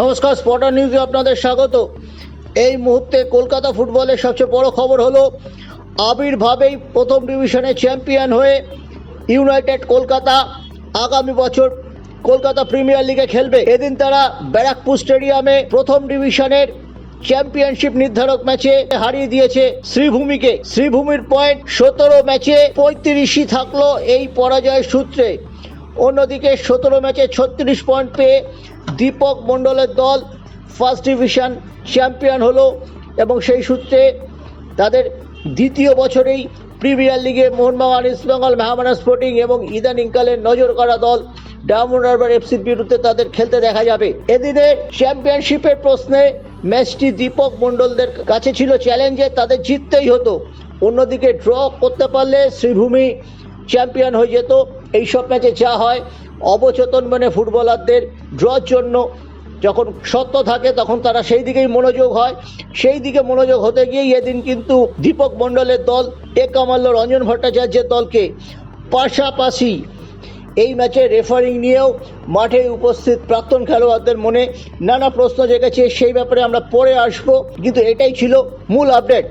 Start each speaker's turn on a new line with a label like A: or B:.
A: নমস্কার স্পটার নিউজে আপনাদের স্বাগত। এই মুহূর্তে কলকাতা ফুটবলের সবচেয়ে বড় খবর হলো, আবির্ভাবেই প্রথম ডিভিশনে চ্যাম্পিয়ন হয়ে ইউনাইটেড কলকাতা আগামী বছর কলকাতা প্রিমিয়ার লিগে খেলবে। এদিন তারা ব্যারাকপুর স্টেডিয়ামে প্রথম ডিভিশনের চ্যাম্পিয়নশিপ নির্ধারক ম্যাচে হারিয়ে দিয়েছে শ্রীভূমিকে। শ্রীভূমির পয়েন্ট সতেরো ম্যাচে পঁয়ত্রিশই থাকল এই পরাজয়ের সূত্রে। অন্যদিকে সতেরো ম্যাচে ছত্রিশ পয়েন্ট পেয়ে দীপক মণ্ডলের দল ফার্স্ট ডিভিশন চ্যাম্পিয়ন হলো এবং সেই সূত্রে তাদের দ্বিতীয় বছরেই প্রিমিয়ার লিগে মোহনবাগান ইস্টবেঙ্গল মেহামানা স্পোর্টিং এবং ইদানিংকালের নজর করা দল ডায়মন্ড হারবার এফসির বিরুদ্ধে তাদের খেলতে দেখা যাবে। এদিনে চ্যাম্পিয়নশিপের প্রশ্নে ম্যাচটি দীপক মণ্ডলদের কাছে ছিল চ্যালেঞ্জে তাদের জিততেই হতো। অন্যদিকে ড্র করতে পারলে শ্রীভূমি চ্যাম্পিয়ন হয়ে যেত। এইসব ম্যাচে যা হয় অবচেতন মানে ফুটবলারদের ড্রর জন্য যখন সত্য থাকে, তখন তারা সেই দিকেই মনোযোগ হয়। সেই দিকে মনোযোগ হতে গিয়েই এদিন কিন্তু দীপক মণ্ডলের দল, এ কামাল্য রঞ্জন ভট্টাচার্যের দলকে পাশাপাশি এই ম্যাচে রেফারিং নিয়েও মাঠে উপস্থিত প্রাক্তন খেলোয়াড়দের মনে নানা প্রশ্ন জেগেছে। সেই ব্যাপারে আমরা পরে আসব। কিন্তু এটাই ছিল মূল আপডেট।